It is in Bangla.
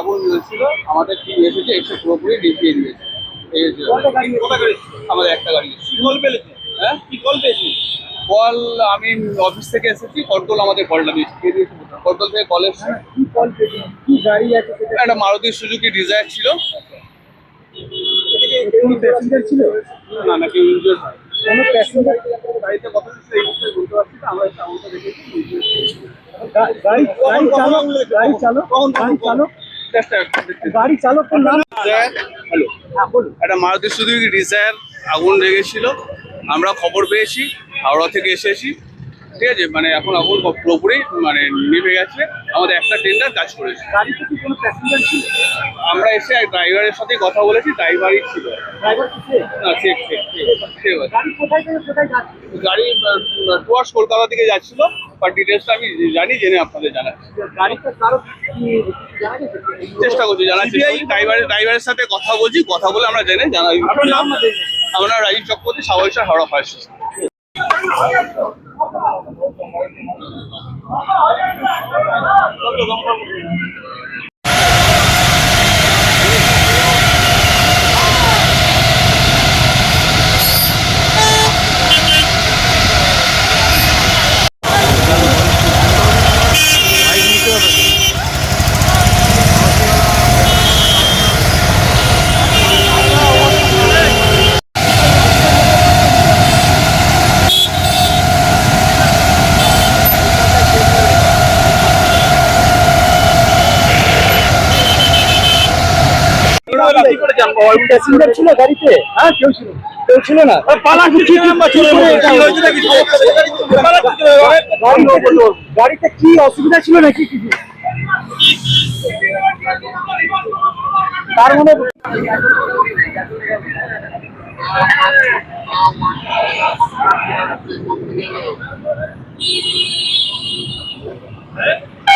আগুন ছিল আমাদের টিম এসেছে এসে পুরোপুরি নিভিয়ে দিয়েছে। এই আমাদের একটা গাড়ি। কল পেলেছে? হ্যাঁ? কি কল পেয়েছে? কল আমি অফিস থেকে এসেছি কন্ট্রোল আমাদের কলটা দিয়েছি। কে দিয়েছে? কন্ট্রোল থেকে কল এসেছে। কি কল পেয়েছেন কি গাড়ি আছে একটা মারুতি সুজুকি ডিজায়ার ছিল। প্যাসেঞ্জার ছিল? না না কেউ ইনজোর কোনো প্যাসেঞ্জার গাড়িতে কত বলতে পারছি না আমরা সাউন্ডটা দেখেছি। গাড়ি চালক গাড়ি চালক গাড়ি চালক? গাড়ি চালকের নাম? হ্যালো হ্যাঁ একটা মারুতি সুজুকি ডিজায়ার আগুন লেগেছিল। আমরা খবর পেয়েছি হাওড়া থেকে এসেছি। ঠিক আছে মানে এখন আগুন পুরোপুরি মানে নিভে গেছে। আমাদের একটা টেন্ডার কাজ করেছে। গাড়িতে কি কোনো প্যাসেঞ্জার ছিল? আমরা এসে ড্রাইভারের সাথে কথা বলেছি ড্রাইভারই ছিল। ড্রাইভার না ঠিক ঠিক গাড়ি কোথায় থেকে কোথায় যাচ্ছে? গাড়ি টুয়ার্স কলকাতা থেকে যাচ্ছিল। বাট ডিটেলসটা আমি জানি জেনে আপনাদের জানাচ্ছি। চেষ্টা করছি জানাচ্ছি। ড্রাইভারের ড্রাইভারের সাথে কথা বলছি কথা বলে আমরা জেনে জানাই। আমরা রাজীব চক্রবর্তী সাবরিশা হাওড়া ফায়ার স্টেশন। করে প্যাসেঞ্জার ছিল গাড়িতে? হ্যাঁ কেউ ছিল। কেউ ছিল না। গাড়িতে কি অসুবিধা ছিল নাকি কিছু তার মানে you.